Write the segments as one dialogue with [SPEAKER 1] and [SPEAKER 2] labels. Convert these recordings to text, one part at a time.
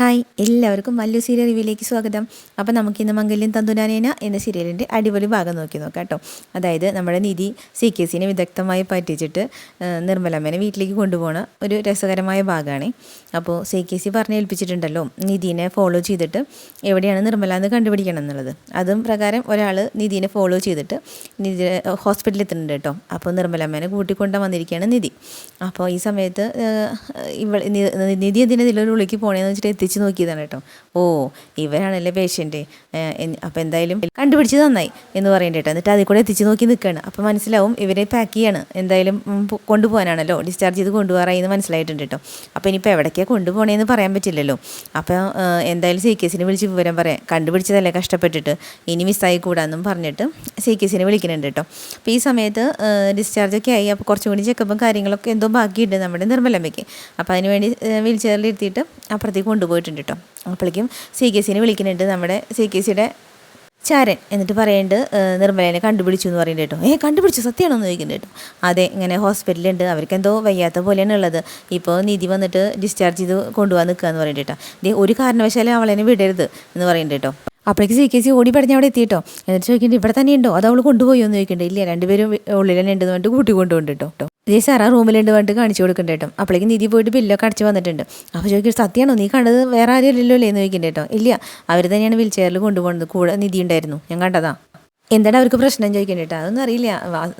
[SPEAKER 1] Hi എല്ലാവർക്കും Mallu serial റിവ്യൂലേക്ക് സ്വാഗതം. അപ്പോൾ നമുക്കിന്ന് മംഗല്യം തന്തുനാനേന എന്ന സീരിയലിന്റെ അടിപൊളി ഭാഗം നോക്കി നോക്കാം കേട്ടോ. അതായത് നമ്മുടെ നിധി സി കെ സിനെ വിദഗ്ധമായി പറ്റിച്ചിട്ട് നിർമ്മലമ്മേനെ വീട്ടിലേക്ക് കൊണ്ടുപോകുന്ന ഒരു രസകരമായ ഭാഗമാണ് അപ്പോൾ സി കെ സി പറഞ്ഞ് ഏൽപ്പിച്ചിട്ടുണ്ടല്ലോ നിധിനെ ഫോളോ ചെയ്തിട്ട് എവിടെയാണ് നിർമ്മല എന്ന് കണ്ടുപിടിക്കണം എന്നുള്ളത്. അതും പ്രകാരം ഒരാൾ നിധിനെ ഫോളോ ചെയ്തിട്ട് നിധി ഹോസ്പിറ്റലിൽ എത്തുന്നുണ്ട് കേട്ടോ. അപ്പോൾ നിർമ്മലമ്മേനെ കൂട്ടിക്കൊണ്ട് വന്നിരിക്കുകയാണ് നിധി. അപ്പോൾ ഈ സമയത്ത് ഇവൾ നിധി എന്തിനാ പോണേന്ന് വെച്ചിട്ട് എത്തിച്ച് നോക്കിയതാണ് കേട്ടോ. ഓ ഇവരാണല്ലേ പേഷ്യന്റ് അപ്പോൾ എന്തായാലും കണ്ടുപിടിച്ച് നന്നായി എന്ന് പറയേണ്ട കേട്ടോ. എന്നിട്ട് അതിൽ കൂടെ എത്തിച്ച് നോക്കി നിൽക്കുകയാണ് അപ്പോൾ മനസ്സിലാവും ഇവരെ പാക്ക് ചെയ്യാണ്. എന്തായാലും കൊണ്ടുപോകാനാണല്ലോ. ഡിസ്ചാർജ് ചെയ്ത് കൊണ്ടുപോകാറായി എന്ന് മനസ്സിലായിട്ടുണ്ട് കേട്ടോ. അപ്പോൾ ഇനിയിപ്പോൾ എവിടേക്കാണ് കൊണ്ടുപോകണേന്ന് പറയാൻ പറ്റില്ലല്ലോ. അപ്പോൾ എന്തായാലും സി കേസിനെ വിളിച്ച് വിവരം പറയാം. കണ്ടുപിടിച്ചതല്ലേ കഷ്ടപ്പെട്ടിട്ട്? ഇനി മിസ്സായി കൂടാന്നും പറഞ്ഞിട്ട് സി കേസിനെ വിളിക്കുന്നുണ്ട് കേട്ടോ. അപ്പോൾ ഈ സമയത്ത് ഡിസ്ചാർജ് ഒക്കെ ആയി. അപ്പോൾ കുറച്ചും കൂടി ചെക്കപ്പും കാര്യങ്ങളൊക്കെ എന്തോ ബാക്കിയുണ്ട് നമ്മുടെ നിർമ്മലമ്മയ്ക്ക്. അപ്പോൾ അതിനുവേണ്ടി വീൽ ചെയറിൽ ഇരുത്തിയിട്ട് അപ്പുറത്തേക്ക് കൊണ്ടുപോയിട്ടുണ്ട് കേട്ടോ. അപ്പോഴേക്കും സി കെ സിനെ വിളിക്കുന്നുണ്ട്. നമ്മുടെ സി കെ സിയുടെ ചാരൻ എന്നിട്ട് പറയുന്നുണ്ട് നിർമ്മലേനെ കണ്ടുപിടിച്ചു എന്ന് പറയുന്നുണ്ട് കേട്ടോ. ഏ കണ്ടുപിടിച്ചു? സത്യമാണോ എന്ന് കേട്ടോ. അതെ ഇങ്ങനെ ഹോസ്പിറ്റലുണ്ട് അവർക്ക് എന്തോ വയ്യാത്ത പോലെയാണ് ഉള്ളത്. ഇപ്പോൾ നിധി വന്നിട്ട് ഡിസ്ചാർജ് ചെയ്ത് കൊണ്ടുപോകാൻ നിൽക്കുക എന്ന് പറയുന്നുണ്ട് കേട്ടോ. ദേ ഒരു കാരണവശാലും അവളെന്നെ വിടരുത് എന്ന് പറയുന്നുണ്ട് കേട്ടോ. അപ്പോഴേക്ക് സി കെ സി ഓടി പടഞ്ഞ് അവിടെ എത്തിയിട്ടോ എന്നിട്ട് ചോദിക്കുന്നുണ്ട് ഇവിടെ തന്നെ ഉണ്ടോ അത് അവൾ കൊണ്ടുപോയോ? എന്ന് ചോദിക്കുന്നുണ്ട്. ഇല്ല രണ്ടുപേരും ഉള്ളിൽ തന്നെ ഉണ്ടെന്ന് പറഞ്ഞിട്ട് കൂട്ടി കേട്ടോ. ഇതേ സാറാ റൂമിലുണ്ട് പറഞ്ഞിട്ട് കാണിച്ചു കൊടുക്കണ്ട കേട്ടോ. അപ്പോഴേക്ക് നിധി പോയിട്ട് ബില്ലൊക്കെ അടിച്ച് വന്നിട്ടുണ്ട്. അപ്പോൾ ചോദിക്കും സത്യമാണോ നീ കണ്ടത് വേറെ ആരും ഇല്ലല്ലോ എന്ന് ചോദിക്കുന്നുണ്ട് കേട്ടോ. ഇല്ല അവർ തന്നെയാണ് വീൽ ചെയറിൽ കൊണ്ടുപോകുന്നത്. കൂടെ നിധി ഉണ്ടായിരുന്നു. ഞാൻ കണ്ടതാ. എന്താണ് അവർക്ക് പ്രശ്നം ചോദിക്കണ്ട കേട്ടോ അതൊന്നും അറിയില്ല.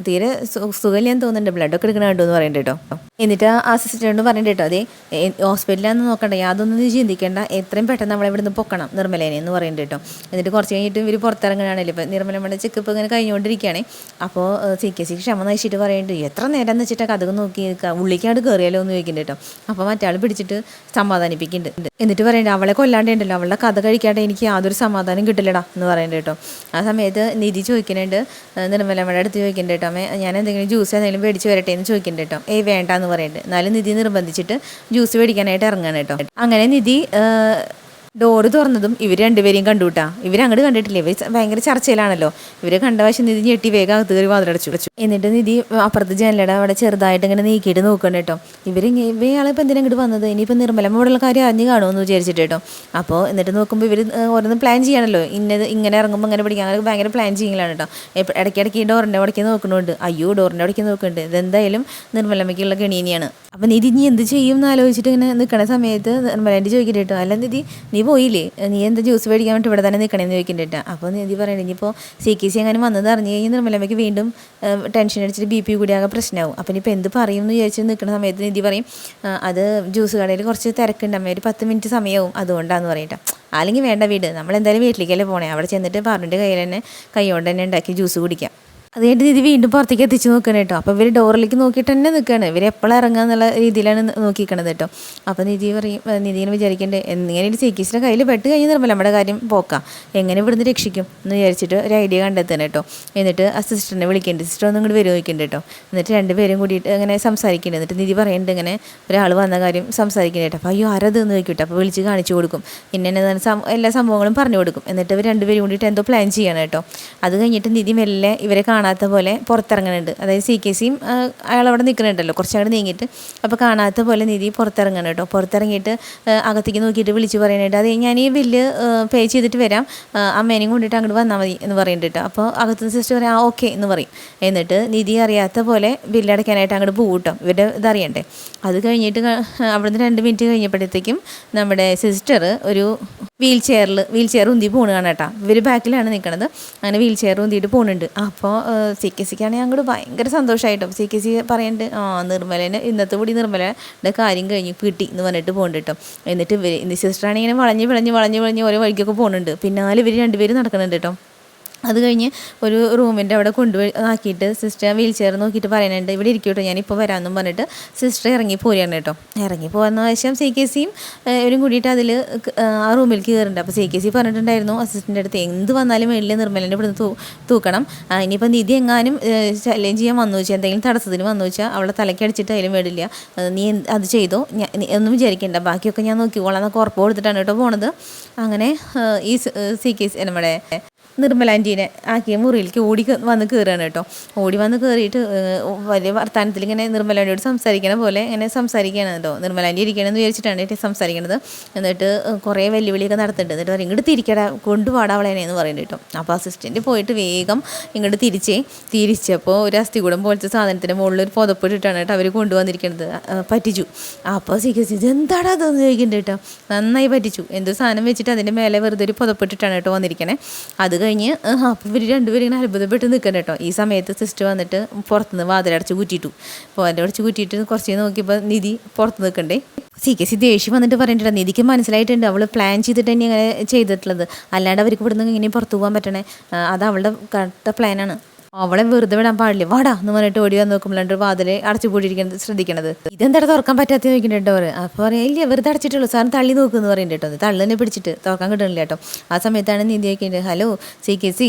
[SPEAKER 1] തീരെ സുഖമില്ലാന്ന് തോന്നുന്നുണ്ട്. ബ്ലഡൊക്കെ എടുക്കണ കണ്ടു എന്ന് പറയണ്ട കേട്ടോ എന്നിട്ട് ആ അസിസ്റ്റന്റ് പറഞ്ഞിട്ട് കേട്ടോ അതെ ഹോസ്പിറ്റലാണെന്ന് നോക്കണ്ട. യാതൊന്നും നീ ചിന്തിക്കേണ്ട. എത്രയും പെട്ടെന്ന് നമ്മളെ ഇവിടുന്ന് പൊക്കണം നിർമ്മലേനെ എന്ന് പറയണ്ട കേട്ടോ എന്നിട്ട് കുറച്ച് കഴിഞ്ഞിട്ട് ഇവർ പുറത്തിറങ്ങുകയാണല്ലോ. ഇപ്പം നിർമ്മലമ്മയുടെ ചെക്കപ്പ് ഇങ്ങനെ കഴിഞ്ഞുകൊണ്ടിരിക്കുകയാണ്. അപ്പോൾ സി കെ സി ക്ഷമ നയിച്ചിട്ട് പറയുന്നുണ്ട് എത്ര നേരം എന്ന് വെച്ചിട്ട് കഥകൾ നോക്കി നിൽക്കുക ഉള്ളിക്കാണ്ട് കയറിയാലോ എന്ന് ചോദിക്കുന്നുണ്ട് കേട്ടോ അപ്പോൾ മറ്റാൾ പിടിച്ചിട്ട് സമാധാനിപ്പിക്കുന്നുണ്ട്. എന്നിട്ട് പറയണ്ട അവളെ കൊല്ലാണ്ടേണ്ടല്ലോ. അവളുടെ കഥ കഴിക്കാണ്ട് എനിക്ക് യാതൊരു സമാധാനം കിട്ടില്ലടാ എന്ന് പറയേണ്ട കേട്ടോ ആ സമയത്ത് നിധി ചോദിക്കുന്നുണ്ട്. നിർമ്മല നിർമ്മലമ്മയുടെ അടുത്ത് ചോദിക്കുന്നുണ്ട് കേട്ടോ അമ്മേ ഞാൻ എന്തെങ്കിലും ജ്യൂസ് എന്തെങ്കിലും മേടിച്ച് വരട്ടെ എന്ന് ചോദിക്കുന്നുണ്ട് കേട്ടോ. ഏയ് വേണ്ട എന്ന് പറയുന്നുണ്ട്. എന്നാലും നിധി നിർബന്ധിച്ചിട്ട് ജ്യൂസ് മേടിക്കാനായിട്ട് ഇറങ്ങാണ് കേട്ടോ. അങ്ങനെ നിധി ഡോറ് തുറന്നതും ഇവർ രണ്ടുപേരെയും കണ്ടുവിട്ടാ ഇവർ കണ്ടിട്ടില്ല. ഇവർ ഭയങ്കര ചർച്ചയിലാണല്ലോ. ഇവരെ കണ്ട വശം നിധി ഞെട്ടി വേഗം അകത്ത് കയറി വാതിലടച്ചു വെച്ചു. എന്നിട്ട് നിധി അപ്പുറത്ത് ജനലയുടെ അവിടെ ചെറുതായിട്ട് ഇങ്ങനെ നീക്കിയിട്ട് നോക്കണം കേട്ടോ. ഇവർ ഇവയാളെ ഇപ്പം എന്തിനാ ഇങ്ങോട്ട് വന്നത്? ഇനിയിപ്പോൾ നിർമ്മലമ്മ ഇവിടെയുള്ള കാര്യം അറിഞ്ഞു കാണുമെന്ന് വിചാരിച്ചിട്ട് കേട്ടോ. അപ്പോൾ എന്നിട്ട് നോക്കുമ്പോൾ ഇവർ ഓരോന്ന് പ്ലാൻ ചെയ്യാണല്ലോ. ഇന്നത് ഇങ്ങനെ ഇറങ്ങുമ്പോൾ ഇങ്ങനെ പിടിക്കാൻ അങ്ങനെ ഭയങ്കര പ്ലാൻ ചെയ്യലാണ് കേട്ടോ. ഇടയ്ക്ക് ഇടയ്ക്കിടയ്ക്ക് ഈ ഡോറിന്റെ അവിടേക്ക് നോക്കുന്നുണ്ട് അയ്യോ ഡോറിന്റെ അവിടേക്ക് നോക്കുന്നുണ്ട് ഇതെന്തായാലും നിർമ്മലമ്മയ്ക്കുള്ള ഗണീനിയാണ്. അപ്പം നിധി നീ എന്ത് ചെയ്യും എന്ന് ആലോചിച്ചിട്ട് ഇങ്ങനെ നിൽക്കണ സമയത്ത് നിർമ്മലേന്റെ ചോദിക്കട്ടെ കേട്ടോ. അല്ല നിധി നീ പോയില്ലേ? നീ എന്താ ജ്യൂസ് മേടിക്കാൻ വേണ്ടി ഇവിടെ തന്നെ നിൽക്കണേന്ന് ചോദിക്കണ്ട അപ്പോൾ നീ പറയണേ ഇനിയിപ്പോൾ സി കെ സി അങ്ങനെ വന്നത് അറിഞ്ഞു കഴിഞ്ഞാൽ നിർമ്മലമ്മയ്ക്ക് വീണ്ടും ടെൻഷൻ അടിച്ചിട്ട് ബി പി കൂടി ആകെ പ്രശ്നമാവും അപ്പം ഇനിയിപ്പോൾ എന്ത് പറയും എന്ന് വിചാരിച്ച് നിൽക്കുന്ന സമയത്ത് നിധി പറയും അത് ജ്യൂസ് കടയിൽ കുറച്ച് തിരക്കുണ്ട് അമ്മ ഒരു പത്ത് മിനിറ്റ് സമയവും അതുകൊണ്ടാന്ന് പറയട്ടെ. അല്ലെങ്കിൽ വേണ്ട വീട് നമ്മൾ എന്തായാലും വീട്ടിലേക്കല്ലേ പോണേ. അവിടെ ചെന്നിട്ട് പറഞ്ഞിട്ട് കയ്യിൽ തന്നെ കൈ കൊണ്ട് തന്നെ ഉണ്ടാക്കി ജ്യൂസ് കുടിക്കാം. അത് കഴിഞ്ഞിട്ട് വീണ്ടും പുറത്തേക്ക് എത്തിച്ച് നോക്കണം കേട്ടോ. അപ്പോൾ ഇവർ ഡോറിലേക്ക് നോക്കിയിട്ട് തന്നെ നിൽക്കുകയാണ്. ഇവർ എപ്പോഴും ഇറങ്ങുക എന്നുള്ള രീതിയിലാണ് നോക്കിക്കണത് കേട്ടോ. അപ്പോൾ നിധി പറയും നിധി ഇങ്ങനെ വിചാരിക്കേണ്ടത് എങ്ങനെ ഒരു സീക്കീസിന്റെ കയ്യിൽ പെട്ട് കഴിഞ്ഞ് നിർമ്മല നമ്മുടെ കാര്യം പോക്കാം. എങ്ങനെ ഇവിടുന്ന് രക്ഷിക്കും എന്ന് വിചാരിച്ചിട്ട് ഒരു ഐഡിയ കണ്ടെത്തണം കേട്ടോ. എന്നിട്ട് ആ സിസ്റ്ററിനെ വിളിക്കേണ്ടത് സിസ്റ്റർ ഒന്നും ഇങ്ങോട്ട് വരും ചോദിക്കുന്നുണ്ട് കേട്ടോ. എന്നിട്ട് രണ്ടുപേരും കൂടിയിട്ട് ഇങ്ങനെ സംസാരിക്കുന്നുണ്ട്. എന്നിട്ട് നിധി പറയുന്നുണ്ട് ഇങ്ങനെ ഒരാൾ വന്ന കാര്യം സംസാരിക്കുന്നുണ്ട് കേട്ടോ. അപ്പോൾ അയ്യോ ആരത് എന്ന് ചോദിക്കട്ടെ അപ്പോൾ വിളിച്ച് കാണിച്ചു കൊടുക്കും. എന്നതാണ് എല്ലാ സംഭവങ്ങളും പറഞ്ഞു കൊടുക്കും. എന്നിട്ട് ഇവർ രണ്ടുപേരും കൂടിയിട്ട് എന്തോ പ്ലാൻ ചെയ്യണം കേട്ടോ. അത് കഴിഞ്ഞിട്ട് നിധി മെല്ലെ ഇവരെ കാണാത്ത പോലെ പുറത്തിറങ്ങുന്നുണ്ട് അതായത് സി കെ സിയും അയാൾ അവിടെ നിൽക്കുന്നുണ്ടല്ലോ കുറച്ചങ്ങോട്ട് നീങ്ങിയിട്ട്. അപ്പോൾ കാണാത്ത പോലെ നിധി പുറത്തിറങ്ങണം കേട്ടോ. പുറത്തിറങ്ങിയിട്ട് അകത്തേക്ക് നോക്കിയിട്ട് വിളിച്ച് പറയുന്നുണ്ട് അത് ഞാൻ ഈ ബില്ല് പേ ചെയ്തിട്ട് വരാം. അമ്മേനെയും കൊണ്ടിട്ട് അങ്ങോട്ട് വന്നാൽ മതി എന്ന് പറയുന്നുണ്ട് കേട്ടോ. അപ്പോൾ അകത്തുനിന്ന് സിസ്റ്റർ പറയാം ആ ഓക്കെ എന്ന് പറയും. എന്നിട്ട് നിധി അറിയാത്ത പോലെ ബില്ലടയ്ക്കാനായിട്ട് അങ്ങോട്ട് പോകും കേട്ടോ. ഇവരുടെ ഇതറിയണ്ടേ. അത് കഴിഞ്ഞിട്ട് അവിടുന്ന് രണ്ട് മിനിറ്റ് കഴിഞ്ഞപ്പോഴത്തേക്കും നമ്മുടെ സിസ്റ്റർ ഒരു വീൽ ചെയറിൽ വീൽ ചെയർ ഉന്തി പോണുകയാണ് കേട്ടോ. ഇവർ ബാക്കിലാണ് നിൽക്കുന്നത് അങ്ങനെ വീൽ ചെയർ ഉന്തിയിട്ട് പോകുന്നുണ്ട് അപ്പോൾ സി കെ സിക്കാണെങ്കിൽ അങ്ങോട്ട് ഭയങ്കര സന്തോഷമായിട്ടോ സി കെ സി പറയുന്നുണ്ട് ആ നിർമ്മലേനെ ഇന്നത്തെ കൂടി നിർമ്മലയുടെ കാര്യം കഴിഞ്ഞ് കിട്ടി എന്ന് പറഞ്ഞിട്ട് പോകുന്നുണ്ട് കേട്ടോ. എന്നിട്ട് ഇവർ സിസ്റ്ററാണെങ്കിൽ ഇങ്ങനെ വളഞ്ഞ് വിളഞ്ഞ് വളഞ്ഞ് വിളഞ്ഞ് ഓരോ വഴിക്കൊക്കെ പോകുന്നുണ്ട് പിന്നാലെ ഇവർ രണ്ടുപേരും നടക്കുന്നുണ്ട് കേട്ടോ. അത് കഴിഞ്ഞ് ഒരു റൂമിന്റെ അവിടെ കൊണ്ടുപോയി ആക്കിയിട്ട് സിസ്റ്റർ വീൽ ചെയർ നോക്കിയിട്ട് പറയുന്നുണ്ട് ഇവിടെ ഇരിക്കട്ടോ ഞാനിപ്പോൾ വരാമെന്നും പറഞ്ഞിട്ട് സിസ്റ്റർ ഇറങ്ങി പോരുകയാണ് കേട്ടോ ഇറങ്ങി പോകുന്ന ശേഷം സി കെ സിയും ഇവരും കൂടിയിട്ട് അതിൽ ആ റൂമിൽ കയറുന്നുണ്ട്. അപ്പോൾ സി കെ സി പറഞ്ഞിട്ടുണ്ടായിരുന്നു അസിസ്റ്റന്റെ അടുത്ത് എന്ത് വന്നാലും മേളിൽ നിർമ്മലിന്റെ ഇവിടുന്ന് തൂ തൂക്കണം. ഇനിയിപ്പോൾ നിധി എങ്ങാനും ചലഞ്ച് ചെയ്യാൻ വന്നു വെച്ചാൽ എന്തെങ്കിലും തടസ്സത്തിന് വന്നു വെച്ചാൽ അവളെ തലയ്ക്ക് അടിച്ചിട്ട് അതിലും വേടില്ല നീ അത് ചെയ്തോ? ഒന്നും വിചാരിക്കേണ്ട. ബാക്കിയൊക്കെ ഞാൻ നോക്കിക്കോളാം എന്നൊക്കെ ഉറപ്പ് കൊടുത്തിട്ടാണ് കേട്ടോ പോണത്. അങ്ങനെ ഈ സി കെ സി നമ്മുടെ നിർമ്മലാന്റീനെ ആക്കിയ മുറിയിലേക്ക് ഓടി വന്ന് കയറുകയാണ് കേട്ടോ. ഓടി വന്ന് കയറിയിട്ട് വലിയ വർത്താനത്തിൽ ഇങ്ങനെ നിർമ്മലാന്റിയോട് സംസാരിക്കണ പോലെ ഇങ്ങനെ സംസാരിക്കുകയാണ് കേട്ടോ. നിർമ്മലാന്റി ഇരിക്കണമെന്ന് വിചാരിച്ചിട്ടാണ് സംസാരിക്കണത്. എന്നിട്ട് കുറേ വെല്ലുവിളിയൊക്കെ നടത്തിയിട്ട് എന്നിട്ട് പറയും ഇങ്ങോട്ട് തിരിക്കടാ കൊണ്ടുപാടാ അവളെ എന്ന് പറയുന്നത് കേട്ടോ. അപ്പോൾ അസിസ്റ്റന്റ് പോയിട്ട് വേഗം ഇങ്ങോട്ട് തിരിച്ചേ തിരിച്ചപ്പോൾ ഒരു അസ്ഥികൂടം പോലത്തെ സാധനത്തിന്റെ മുകളിൽ ഒരു പുതപ്പിട്ടിട്ടാണ് കേട്ടോ അവർ കൊണ്ടുവന്നിരിക്കുന്നത് പറ്റിച്ചു. അപ്പോൾ സീക്രസ് ഇത് എന്താടാ അതെന്ന് ചോദിക്കുന്നുണ്ട് കേട്ടോ? നന്നായി പറ്റിച്ചു. എന്തോ സാധനം വെച്ചിട്ട് അതിന്റെ മേലെ വെറുതെ ഒരു പുതപ്പിട്ടിട്ടാണ് കേട്ടോ വന്നിരിക്കണേ. അത് കഴിഞ്ഞ് അപ്പോൾ ഇവർ രണ്ടുപേരും ഇങ്ങനെ അത്ഭുതപ്പെട്ട് നിൽക്കണം കേട്ടോ. ഈ സമയത്ത് സിസ്റ്റർ വന്നിട്ട് പുറത്തുനിന്ന് വാതിലടച്ച് കൂറ്റിയിട്ടു. അപ്പോൾ അതിന്റെ അടച്ച് കൂറ്റിയിട്ട് കുറച്ച് നോക്കിയപ്പോൾ നിധി പുറത്ത് നിൽക്കണ്ടേ സി കെ സി ദേഷ്യം വന്നിട്ട് പറഞ്ഞിട്ടുണ്ട് നിധിക്ക് മനസ്സിലായിട്ടുണ്ട്. അവൾ പ്ലാൻ ചെയ്തിട്ട് തന്നെ ഇങ്ങനെ ചെയ്തിട്ടുള്ളത്. അല്ലാണ്ട് അവർക്ക് ഇവിടുന്ന് ഇങ്ങനെ പുറത്തു പോകാൻ പറ്റണേ. അത് അവളുടെ കറക്റ്റ് പ്ലാനാണ് അവളെ വെറുതെ വിടാൻ പാടില്ല. വാടാ എന്ന് പറഞ്ഞിട്ട് ഓടി വന്ന് നോക്കുമ്പോഴാണ് വാതിൽ അടച്ചു പൂട്ടിയിരിക്കുന്നത് ശ്രദ്ധിക്കണത്. ഇതെന്താ തുറക്കാൻ പറ്റാത്ത അവർ അപ്പോൾ പറയാം ഇല്ല വെറുതെ അടച്ചിട്ടുള്ളൂ. സാറിന് തള്ളി നോക്കുമെന്ന് പറയുന്നുണ്ട് കേട്ടോ. തള്ളി തന്നെ പിടിച്ചിട്ട് തുറക്കാൻ കിട്ടണില്ല കേട്ടോ. ആ സമയത്താണ് നീതി ചോദിക്കുന്നത് ഹലോ സി കെ സി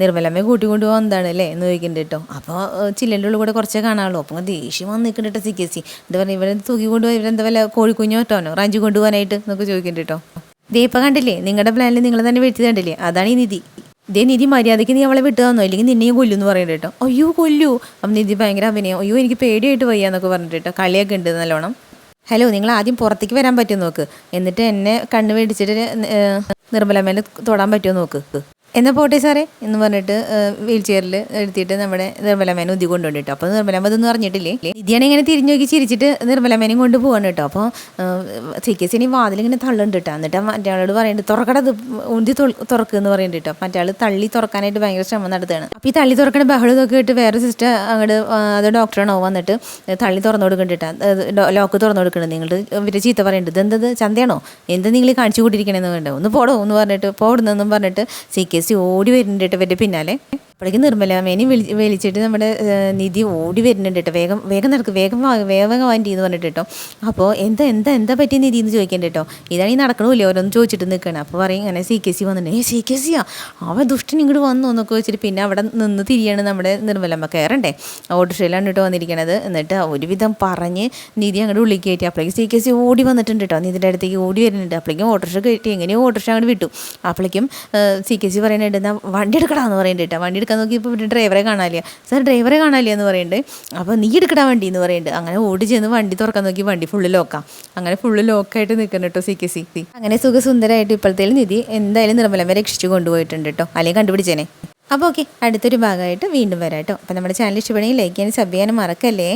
[SPEAKER 1] നിർമ്മലമ്മയെ കൂട്ടിക്കൊണ്ട് പോകുന്നതാണ് അല്ലേ? എന്ന് ചോദിക്കുന്നുണ്ട് കേട്ടോ. അപ്പോൾ ചില്ലന്റെ ഉള്ളിൽ കൂടെ കുറച്ചേ കാണാമല്ലോ അപ്പോൾ ദേഷ്യം വന്ന് നിൽക്കുന്നുണ്ട് സി കെ സി. എന്താ പറയുക ഇവരെ തൂക്കി കൊണ്ടുപോയി ഇവരെന്താ വല്ല കോഴിക്കുഞ്ഞോ കേട്ടോനോ റാഞ്ചി കൊണ്ടുപോകാനായിട്ട് എന്നൊക്കെ ചോദിക്കുന്നുണ്ട് കേട്ടോ. ദേ ഇപ്പം കണ്ടില്ലേ നിങ്ങളുടെ പ്ലാനിൽ നിങ്ങൾ തന്നെ വീഴ്ത്തി കണ്ടില്ലേ? അതാണ് ഈ നിധി. ഇതേ നിധി മര്യാദയ്ക്ക് നീ അവളെ വിട്ടു തന്നോ? ഇല്ലെങ്കിൽ നിന്നെയും കൊല്ലു എന്ന് പറയുന്നത് കേട്ടോ. അയ്യോ കൊല്ലു. അപ്പം നിധി ഭയങ്കര അഭിനയം. അയ്യോ എനിക്ക് പേടിയായിട്ട് വയ്യ എന്നൊക്കെ പറഞ്ഞിട്ട് കേട്ടോ. കളിയൊക്കെ ഉണ്ട് നല്ലോണം. ഹലോ നിങ്ങൾ ആദ്യം പുറത്തേക്ക് വരാൻ പറ്റുമോ നോക്ക്? എന്നിട്ട് എന്നെ കണ്ണു മേടിച്ചിട്ട് നിർമ്മലമ്മേനെ തൊടാൻ പറ്റുമോ നോക്ക്? എന്നാൽ പോട്ടെ സാറേ? എന്ന് പറഞ്ഞിട്ട് വീൽ ചെയറിൽ എടുത്തിട്ട് നമ്മുടെ നിർമ്മലമേനെ ഉദ്യം കൊണ്ടുവന്നിട്ടു അപ്പോൾ നിർമ്മലമ്മ ഇതൊന്നും അറിഞ്ഞിട്ടില്ലേ? നിധിയാണ് ഇങ്ങനെ തിരിഞ്ഞു നോക്കി ചിരിച്ചിട്ട് നിർമ്മലമേനെയും കൊണ്ട് പോവാണ് കേട്ടോ. അപ്പോൾ സി കെ സിനി വാതിലിങ്ങനെ തള്ളുണ്ട് കേട്ടോ. എന്നിട്ട് മറ്റേ പറയുന്നുണ്ട് തുറക്കടത് ഉന്തി തുറക്കുക എന്ന് പറയുന്നുണ്ട് കേട്ടോ. മറ്റേ ആൾ തള്ളി തുറക്കാനായിട്ട് ഭയങ്കര ശ്രമം നടത്തുകയാണ്. അപ്പോൾ ഈ തള്ളി തുറക്കണ ബഹളം ഇതൊക്കെ ഇട്ട് വേറെ സിസ്റ്റർ അങ്ങോട്ട് അത് ഡോക്ടറാണോ വന്നിട്ട് തള്ളി തുറന്നു കൊടുക്കണ്ടിട്ടാ ലോക്ക് തുറന്നു കൊടുക്കണം. നിങ്ങൾ ഇവരെ ചീത്ത പറയുന്നുണ്ട് ഇതെന്തത് ചന്തയാണോ? എന്താ നിങ്ങൾ കാണിച്ചു കൂട്ടിയിരിക്കണമെന്ന് വേണ്ട ഒന്ന് പോടോ എന്ന് പറഞ്ഞിട്ട് പോടുന്നെന്നും പറഞ്ഞിട്ട് സി കെ സി ഓടി വരുന്നുണ്ട് കേട്ടോ ഇവരുടെ പിന്നാലെ. അപ്പോഴേക്കും നിർമ്മലാമേനെ വിളി വിളിച്ചിട്ട് നമ്മുടെ നിധി ഓടി വരുന്നുണ്ട് കേട്ടോ. വേഗം വേഗം നടക്ക് വേഗം വേഗം വാന്റി എന്ന് പറഞ്ഞിട്ട് കേട്ടോ. അപ്പോൾ എന്താ എന്താ എന്താ പറ്റിയ നിധി എന്ന് ചോദിക്കേണ്ട കേട്ടോ. ഇതാണ് ഈ നടക്കണമില്ല ഓരോന്ന് ചോദിച്ചിട്ട് നിൽക്കണം അപ്പോൾ പറയും ഇങ്ങനെ സി കെ സി വന്നിട്ടുണ്ട്. ഏ സി കെ സിയാ? അവൻ ദുഷ്ടൻ ഇങ്ങോട്ട് വന്നു എന്നൊക്കെ വെച്ചിട്ട് പിന്നെ അവിടെ നിന്ന് തിരിയാണ് നമ്മുടെ നിർമ്മലമ്മ കയറണ്ടേ. ഓട്ടോറിക്ഷയിലാണ് കേട്ടോ വന്നിരിക്കണത്. എന്നിട്ട് ഒരുവിധം പറഞ്ഞ് നിധി അങ്ങോട്ട് ഉള്ളിൽ കയറ്റി. അപ്പോഴേക്കും സി കെ സി ഓടി വന്നിട്ടുണ്ട് കേട്ടോ. നിധിന്റെ അടുത്തേക്ക് ഓടി വരുന്നുണ്ട്. അപ്പോഴേക്കും ഓട്ടോറിക്ഷ കയറ്റി. എങ്ങനെയോ ഓട്ടോറിക്ഷ അങ്ങോട്ട് വിട്ടു. അപ്പോഴേക്കും സി കെ സി പറയുന്നുണ്ട് എന്നാൽ വണ്ടി എടുക്കടാന്ന് പറയുന്നുണ്ട് കേട്ടോ. വണ്ടി എടുക്കാൻ നോക്കിയപ്പോൾ ഇവിടെ ഡ്രൈവറെ കാണാനില്ല. സാർ ഡ്രൈവറെ കാണാനില്ല എന്ന് പറയുന്നുണ്ട് അപ്പോൾ നീ എടുക്കടാ വണ്ടി എന്ന് പറയുന്നുണ്ട് അങ്ങനെ ഓടി ചെന്ന് വണ്ടി തുറക്കാൻ നോക്കി വണ്ടി ഫുള്ള് ലോക്കാം അങ്ങനെ ഫുള്ള് ലോക്കായിട്ട് നിൽക്കുന്നു കേട്ടോ സി കെ സി അങ്ങനെ സുഖസുന്ദരമായിട്ട് ഇപ്പോഴത്തേലും നിധി എന്തായാലും നിർമ്മലമ്മ രക്ഷിച്ചു കൊണ്ടുപോയിട്ടുണ്ട് കേട്ടോ അല്ലെങ്കിൽ കണ്ടുപിടിച്ചേനെ. അപ്പോൾ ഓക്കെ അടുത്തൊരു ഭാഗമായിട്ട് വീണ്ടും വരാം കേട്ടോ അപ്പോൾ നമ്മുടെ ചാനൽ ഇഷ്ടപ്പെടുകയും ലൈക്ക് ചെയ്യാനും സബ് ചെയ്യാനും മറക്കല്ലേ?